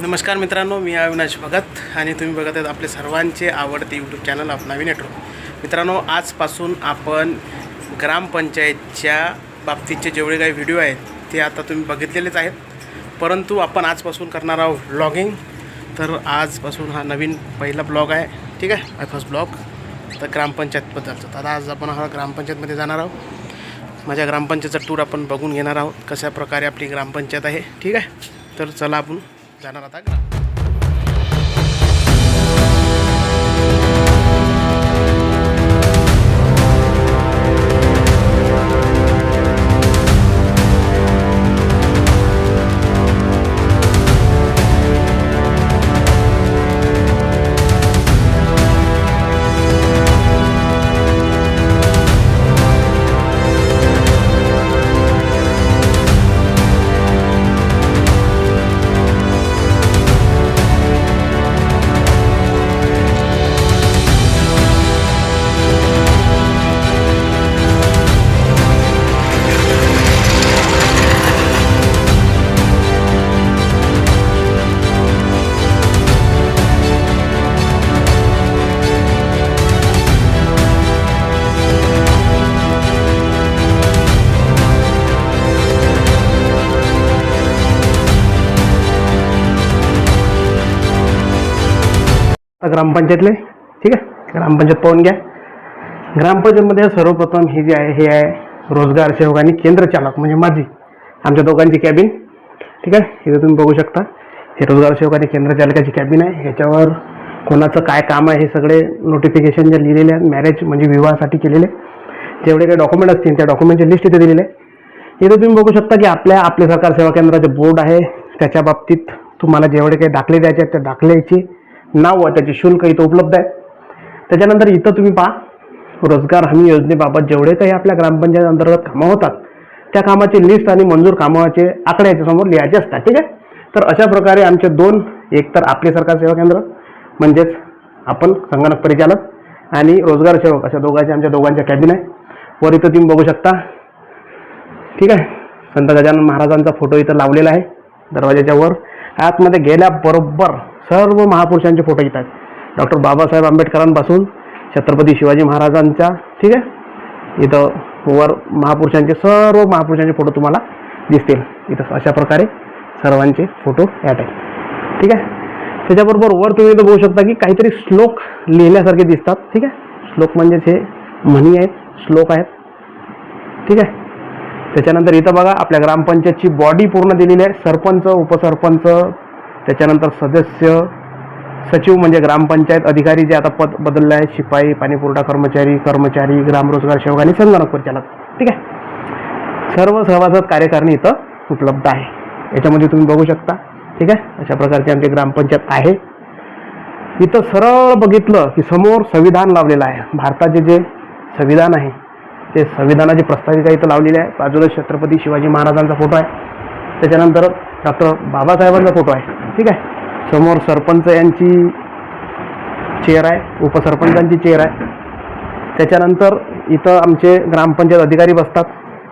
नमस्कार मित्रांनो मी अविनाश भगत आणि तुम्ही बघत आहेत आपले सर्वांचे आवडते यूट्यूब चॅनल नवीन नेटवर्क मित्रांनो आजपासून आपण ग्रामपंचायतच्या बाबतीतचे जेवढे काही व्हिडिओ आहेत ते आता तुम्ही बघितलेलेच आहेत. परंतु आपण आजपासून करणार आहोत ब्लॉगिंग तर आजपासून हा नवीन पहिला ब्लॉग आहे ठीक आहे? माय फर्स्ट ब्लॉग तर ग्रामपंचायतबद्दलचा तर आज आपण हा ग्रामपंचायतमध्ये जाणार आहोत. माझ्या ग्रामपंचायतचा टूर आपण बघून घेणार आहोत कशा प्रकारे आपली ग्रामपंचायत आहे ठीक आहे? तर चला आपण जाणार आता ग्रामपंचायतले? ठीक आहे? ग्रामपंचायत पाहून घ्या. ग्रामपंचायतमध्ये सर्वप्रथम हे जे आहे हे आहे रोजगार सेवक आणि केंद्र चालक म्हणजे माझी आमच्या दोघांची कॅबिन. ठीक आहे? इथे तुम्ही बघू शकता. हे रोजगार सेवक आणि केंद्र चालकाची कॅबिन आहे. ह्याच्यावर कोणाचं काय काम आहे हे सगळे नोटिफिकेशन जे लिहिलेले आहेत मॅरेज म्हणजे विवाहासाठी केलेले. जेवढे काही डॉक्युमेंट असतील त्या डॉक्युमेंटची लिस्ट इथे दिलेली आहे. इथे तुम्ही बघू शकता की आपल्या आपले सरकार सेवा केंद्राचे बोर्ड आहे. त्याच्या बाबतीत तुम्हाला जेवढे काही दाखले द्यायचे आहेत त्या दाखल्याची नाव व त्याचे शुल्क इथं उपलब्ध आहे. त्याच्यानंतर इथं तुम्ही पहा रोजगार हमी योजनेबाबत जेवढे काही आपल्या ग्रामपंचायत अंतर्गत कामं होतात त्या कामाची लिस्ट आणि मंजूर कामाचे आकडे याच्यासमोर लिहायचे असतात ठीक आहे? तर अशा प्रकारे आमचे दोन एक तर आपले सरकार सेवा केंद्र म्हणजेच आपण संगणक परिचालक आणि रोजगार सेवक अशा दोघांच्या आमच्या दोघांच्या कॅबिन आहे. वर इथं तुम्ही बघू शकता ठीक आहे? संत गजानन महाराजांचा फोटो इथं लावलेला आहे दरवाजाच्या वर. आतमध्ये गेल्याबरोबर सर्व महापुरुषांचे फोटो येतात आहेत डॉक्टर बाबासाहेब आंबेडकरांपासून छत्रपती शिवाजी महाराजांचा ठीक आहे? इथं वर महापुरुषांचे सर्व महापुरुषांचे फोटो तुम्हाला दिसतील. इथं अशा प्रकारे सर्वांचे फोटो ॲट आहेत. ठीक आहे? त्याच्याबरोबर वर तुम्ही इथं बघू शकता की काहीतरी श्लोक लिहिल्यासारखे दिसतात. ठीक आहे? श्लोक म्हणजेच हे म्हणी आहेत श्लोक आहेत. ठीक आहे? त्याच्यानंतर इथं बघा आपल्या ग्रामपंचायतची बॉडी पूर्ण दिलेली आहे. सरपंच उपसरपंच त्याच्यानंतर सदस्य सचिव म्हणजे ग्रामपंचायत अधिकारी जे आता पद बदलले आहे शिपाई पाणीपुरवठा कर्मचारी कर्मचारी ग्रामरोजगार सेवक आणि संगणक परिचालक ठीक आहे? सर्व सभासद कार्यकारिणी इथं उपलब्ध आहे. याच्यामध्ये तुम्ही बघू शकता. ठीक आहे? अशा प्रकारची आमची ग्रामपंचायत आहे. इथं सरळ बघितलं की समोर संविधान लावलेलं आहे. भारताचे जे संविधान आहे ते संविधानाची प्रस्ताविका इथं लावलेली आहे. बाजूला छत्रपती शिवाजी महाराजांचा फोटो आहे. त्याच्यानंतर डॉक्टर बाबासाहेबांचा फोटो आहे. ठीक आहे? समोर सरपंच यांची चेअर आहे उपसरपंचांची चेअर आहे. त्याच्यानंतर इथं आमचे ग्रामपंचायत अधिकारी बसतात.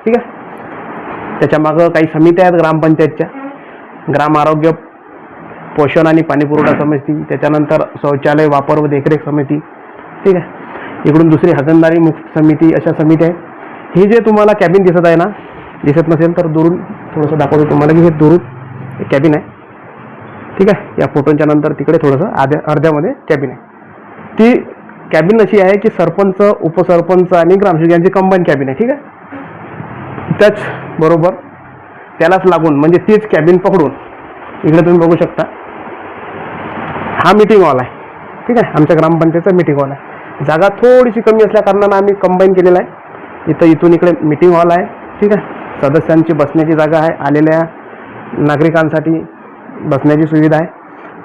ठीक आहे? त्याच्यामागं काही समित्या आहेत ग्रामपंचायतच्या. ग्राम आरोग्य पोषण आणि पाणीपुरवठा समिती त्याच्यानंतर शौचालय वापर व देखरेख समिती. ठीक आहे? इकडून दुसरी हागणदारी मुक्त समिती अशा समिती आहे ही जे तुम्हाला कॅबिन दिसत आहे ना दिसत नसेल तर दुरून थोडंसं दाखवतो तुम्हाला की हे दुरून कॅबिन आहे. ठीक आहे? या फोटोंच्या नंतर तिकडे थोडंसं आध्या अर्ध्यामध्ये कॅबिन आहे. ती कॅबिन अशी आहे की सरपंच उपसरपंच आणि ग्रामसेवक यांची कंबाईन कॅबिन आहे ठीक आहे? त्याच बरोबर त्यालाच लागून म्हणजे तीच कॅबिन पकडून इकडे तुम्ही बघू शकता. हा मीटिंग हॉल आहे ठीक आहे? आमच्या ग्रामपंचायतचा मीटिंग हॉल आहे. जागा थोडीशी कमी असल्याकारणानं आम्ही कंबाईन केलेला आहे. इथं इथून इकडे मीटिंग हॉल आहे ठीक आहे? सदस्यांची बसण्याची जागा आहे आलेल्या नागरिकांसाठी. बसण्याची सुविधा आहे.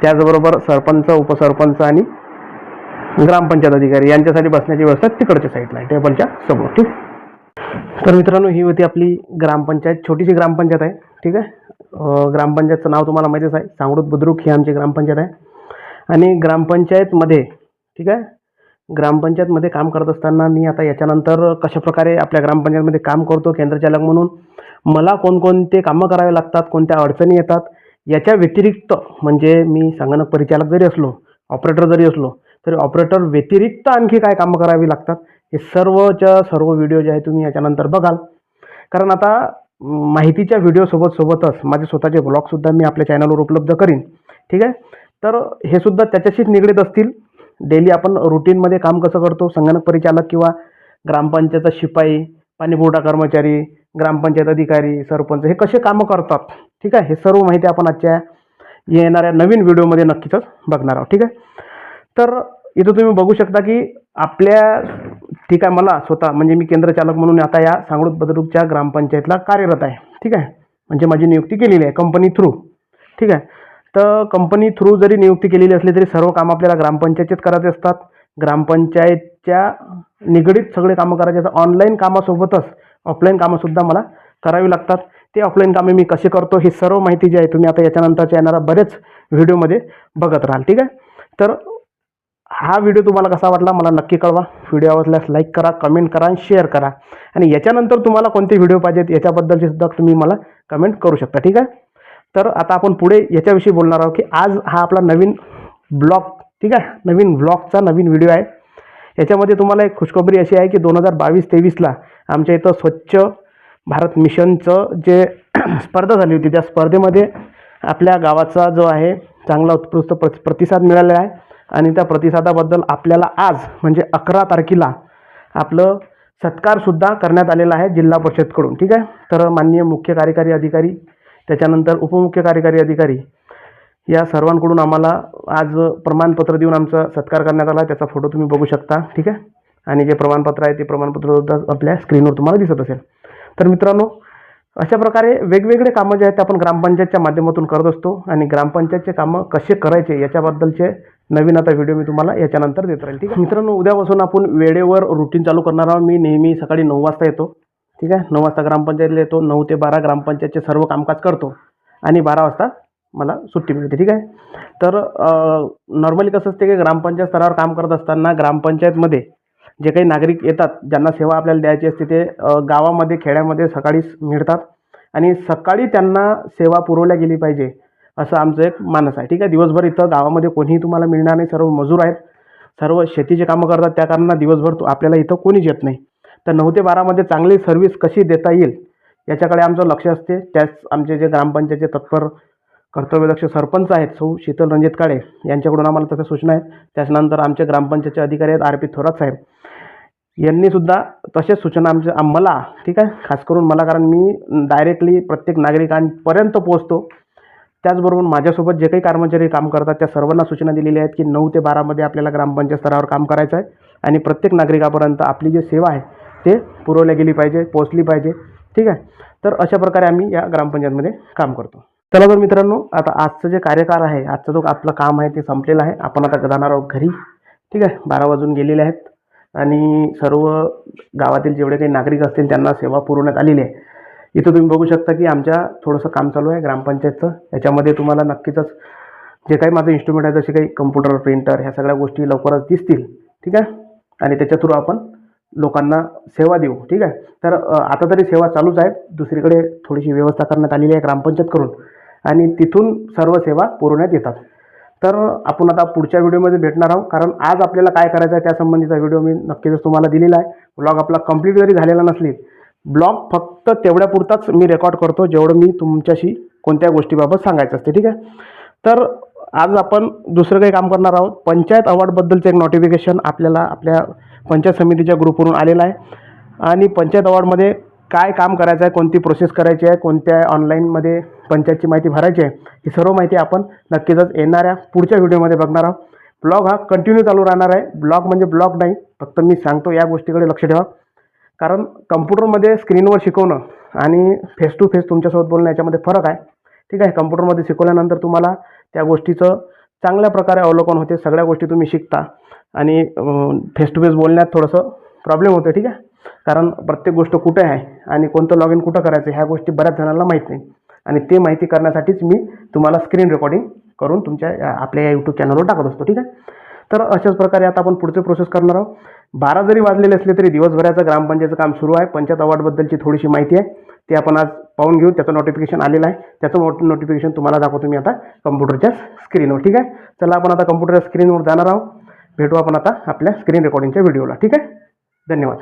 त्याचबरोबर सरपंच उपसरपंच आणि ग्रामपंचायत अधिकारी यांच्यासाठी बसण्याची व्यवस्था तिकडच्या साईडला आहे टेबलच्या समोर ठीक? तर मित्रांनो ही होती आपली ग्रामपंचायत छोटीशी ग्रामपंचायत आहे ठीक आहे? ग्रामपंचायतचं नाव तुम्हाला माहितीच आहे सांगडूत बुद्रुक ही आमची ग्रामपंचायत आहे. आणि ग्रामपंचायतमध्ये ठीक आहे? ग्रामपंचायतमध्ये काम करत असताना मी आता याच्यानंतर कशाप्रकारे आपल्या ग्रामपंचायतमध्ये काम करतो केंद्रचालक म्हणून मला कोणकोणते कामं करावे लागतात कोणत्या अडचणी येतात याच्या व्यतिरिक्त म्हणजे मी संगणक परिचालक जरी असलो ऑपरेटर जरी असलो तरी ऑपरेटर व्यतिरिक्त आणखी काय कामं करावी लागतात? हे सर्वच्या सर्व व्हिडिओ जे आहे तुम्ही याच्यानंतर बघाल. कारण आता माहितीच्या व्हिडिओसोबत सोबतच माझे स्वतःचे ब्लॉगसुद्धा मी आपल्या चॅनलवर उपलब्ध करीन. ठीक आहे? तर हे सुद्धा त्याच्याशीच निगडीत असतील. डेली आपण रुटीनमध्ये काम कसं करतो? संगणक परिचालक किंवा ग्रामपंचायत शिपाई पाणीपुरवठा कर्मचारी ग्रामपंचायत अधिकारी सरपंच हे कसे कामं करतात? ठीक आहे हे सर्व माहिती आपण आजच्या येणाऱ्या नवीन व्हिडिओमध्ये नक्कीच बघणार आहोत. ठीक आहे? तर इथं तुम्ही बघू शकता की आपल्या ठीक आहे मला स्वतः म्हणजे मी केंद्रचालक म्हणून आता या सांगडूत बद्रुकच्या ग्रामपंचायतला कार्यरत आहे. ठीक आहे? म्हणजे माझी नियुक्ती केलेली आहे कंपनी थ्रू ठीक आहे? तर कंपनी थ्रू जरी नियुक्ती केलेली असली तरी सर्व काम आपल्याला ग्रामपंचायतीत करायचे असतात. ग्रामपंचायतच्या निगडीत सगळे कामं करायचे. असतात ऑनलाईन कामासोबतच ऑफलाईन कामंसुद्धा मला करावी लागतात. ते ऑफलाईन कामे मी कसे करतो ही सर्व माहिती जी आहे तुम्ही आता याच्यानंतरच्या येणाऱ्या बरेच व्हिडिओमध्ये बघत राहाल. ठीक आहे? तर हा व्हिडिओ तुम्हाला कसा वाटला मला नक्की कळवा. व्हिडिओ आवडल्यास लाईक करा कमेंट करा आणि शेअर करा. आणि याच्यानंतर तुम्हाला कोणते व्हिडिओ पाहिजेत याच्याबद्दलचे सुद्धा तुम्ही मला कमेंट करू शकता. ठीक आहे? तर आता आपण पुढे याच्याविषयी बोलणार आहोत की आज हा आपला नवीन ब्लॉग ठीक आहे? नवीन ब्लॉगचा नवीन व्हिडिओ आहे. याच्यामध्ये तुम्हाला एक खुशखबरी अशी आहे की दोन हजार बावीस तेवीसला आमच्या इथं स्वच्छ भारत मिशनचं जे स्पर्धा झाली होती त्या स्पर्धेमध्ये आपल्या गावाचा जो आहे चांगला उत्कृष्ट प्र प्रतिसाद मिळालेला आहे. आणि त्या प्रतिसादाबद्दल आपल्याला आज म्हणजे अकरा तारखेला आपलं सत्कारसुद्धा करण्यात आलेला आहे जिल्हा परिषदकडून. ठीक आहे? तर माननीय मुख्य कार्यकारी अधिकारी त्याच्यानंतर उपमुख्य कार्यकारी अधिकारी या सर्वांकडून आम्हाला आज प्रमाणपत्र देऊन आमचा सत्कार करण्यात आला. त्याचा फोटो तुम्ही बघू शकता. ठीक आहे? आणि जे प्रमाणपत्र आहे ते प्रमाणपत्र सुद्धा आपल्या स्क्रीनवर तुम्हाला दिसत असेल. तर मित्रांनो अशा प्रकारे वेगवेगळे कामं जे आहेत ते आपण ग्रामपंचायतच्या माध्यमातून करत असतो. आणि ग्रामपंचायतचे कामं कसे करायचे याच्याबद्दलचे नवीन आता व्हिडिओ मी तुम्हाला याच्यानंतर देत राहील. ठीक आहे? मित्रांनो उद्यापासून आपण वेळेवर रुटीन चालू करणार आहोत. मी नेहमी सकाळी नऊ वाजता येतो. ठीक आहे? नऊ वाजता ग्रामपंचायतीला येतो. नऊ ते बारा ग्रामपंचायतचे सर्व कामकाज करतो. आणि बारा वाजता मला सुट्टी मिळते ठीक आहे? तर नॉर्मली कसं असते की ग्रामपंचायत स्तरावर काम करत असताना ग्रामपंचायतमध्ये जे काही नागरिक येतात ज्यांना सेवा आपल्याला द्यायची असते ते गावामध्ये खेड्यामध्ये सकाळीच मिळतात आणि सकाळी त्यांना सेवा पुरवल्या गेली पाहिजे असं आमचं एक मानस आहे ठीक आहे? दिवसभर इथं गावामध्ये कोणीही तुम्हाला मिळणार नाही सर्व मजूर आहेत सर्व शेतीचे कामं करतात त्या कारणानं दिवसभर तो आपल्याला इथं कोणीच येत नाही. तर नऊ ते बारामध्ये चांगली सर्व्हिस कशी देता येईल याच्याकडे आमचं लक्ष असते त्याच आमचे जे ग्रामपंचायतचे तत्पर कर्तव्यदक्ष सरपंच आहेत सौ शीतल रणजित काळे. यांच्याकडून आम्हाला तशा सूचना आहेत. त्याच्यानंतर आमचे ग्रामपंचायतचे अधिकारी आहेत आर पी थोरात साहेब. यांनीसुद्धा तसेच सूचना आमच्या आम्हाला मला ठीक आहे? खास करून मला कारण मी डायरेक्टली प्रत्येक नागरिकांपर्यंत पोहोचतो. त्याचबरोबर माझ्यासोबत जे काही कर्मचारी काम करतात त्या सर्वांना सूचना दिलेल्या आहेत की नऊ ते बारामध्ये आपल्याला ग्रामपंचायत स्तरावर काम करायचं आहे. आणि प्रत्येक नागरिकापर्यंत आपली जी सेवा आहे ते पुरवल्या गेली पाहिजे पोचली पाहिजे ठीक आहे? तर अशा प्रकारे आम्ही या ग्रामपंचायतमध्ये काम करतो. चला तर मित्रांनो आता आजचं जे कार्यकाळ आहे आजचं जो आपलं काम आहे ते संपलेलं आहे. आपण आता जाणार आहोत घरी ठीक आहे बारा वाजून गेलेले आहेत. आणि सर्व गावातील जेवढे काही नागरिक असतील त्यांना सेवा पुरवण्यात आलेली आहे. इथं तुम्ही बघू शकता की आमच्या थोडंसं काम चालू आहे ग्रामपंचायतचं. याच्यामध्ये तुम्हाला नक्कीच जे काही माझं इन्स्ट्रुमेंट आहे जसे काही कम्प्युटर प्रिंटर ह्या सगळ्या गोष्टी लवकरच दिसतील ठीक आहे? आणि त्याच्या थ्रू आपण लोकांना सेवा देऊ ठीक आहे? तर आता तरी सेवा चालूच आहेत. दुसरीकडे थोडीशी व्यवस्था करण्यात आलेली आहे ग्रामपंचायतकडून. आणि तिथून सर्व सेवा पुरवण्यात येतात. तर आपण आता पुढच्या व्हिडिओमध्ये भेटणार आहोत. कारण आज आपल्याला काय करायचं आहे त्यासंबंधीचा व्हिडिओ मी नक्कीच तुम्हाला दिलेला आहे. ब्लॉग आपला कंप्लीट जरी झालेला नसली ब्लॉग फक्त तेवढ्यापुरताच मी रेकॉर्ड करतो जेवढं मी तुमच्याशी कोणत्या गोष्टीबाबत सांगायचं असते ठीक आहे? तर आज आपण दुसरं काही काम करणार आहोत. पंचायत अवॉर्डबद्दलचं एक नोटिफिकेशन आपल्याला आपल्या पंचायत समितीच्या ग्रुपवरून आलेलं आहे. आणि पंचायत अवॉर्डमध्ये काय काम करायचं आहे कोणती प्रोसेस करायची आहे कोणत्या ऑनलाईनमध्ये पंचायतची माहिती भरायची आहे ही सर्व माहिती आपण नक्कीच येणाऱ्या पुढच्या व्हिडिओमध्ये बघणार आहोत. ब्लॉग हा कंटिन्यू चालू राहणार आहे. ब्लॉग म्हणजे ब्लॉग नाही फक्त मी सांगतो या गोष्टीकडे लक्ष ठेवा. कारण कम्प्युटरमध्ये स्क्रीनवर शिकवणं आणि फेस टू फेस तुमच्यासोबत बोलणं याच्यामध्ये फरक आहे. ठीक आहे कम्प्युटरमध्ये शिकवल्यानंतर तुम्हाला त्या गोष्टीचं चांगल्या प्रकारे अवलोकन होते सगळ्या गोष्टी तुम्ही शिकता आणि फेस टू फेस बोलण्यात थोडंसं प्रॉब्लेम होतो ठीक आहे? कारण प्रत्येक गोष्ट कुठे आहे आणि कोणतं लॉग इन कुठं करायचं ह्या गोष्टी बऱ्याच जणांना माहीत नाही. आणि ते माहिती करण्यासाठीच मी तुम्हाला स्क्रीन रेकॉर्डिंग करून तुमच्या आपल्या या यूट्यूब चॅनलवर टाकत असतो ठीक आहे? तर अशाच प्रकारे आता आपण पुढचे प्रोसेस करणार आहोत. बारा जरी वाजलेले असले तरी दिवसभराचं ग्रामपंचायतचं काम सुरू आहे. पंचायत अवॉर्डबद्दलची थोडीशी माहिती आहे. ती आपण आज पाहून घेऊ. त्याचं नोटिफिकेशन आलेलं आहे. त्याचं नोटिफिकेशन तुम्हाला दाखवतो मी आता कम्प्युटरच्या स्क्रीनवर ठीक आहे? चला आपण आता कम्प्युटरच्या स्क्रीनवर जाणार आहोत. भेटू आपण आता आपल्या स्क्रीन रेकॉर्डिंगच्या व्हिडिओला ठीक आहे? धन्यवाद.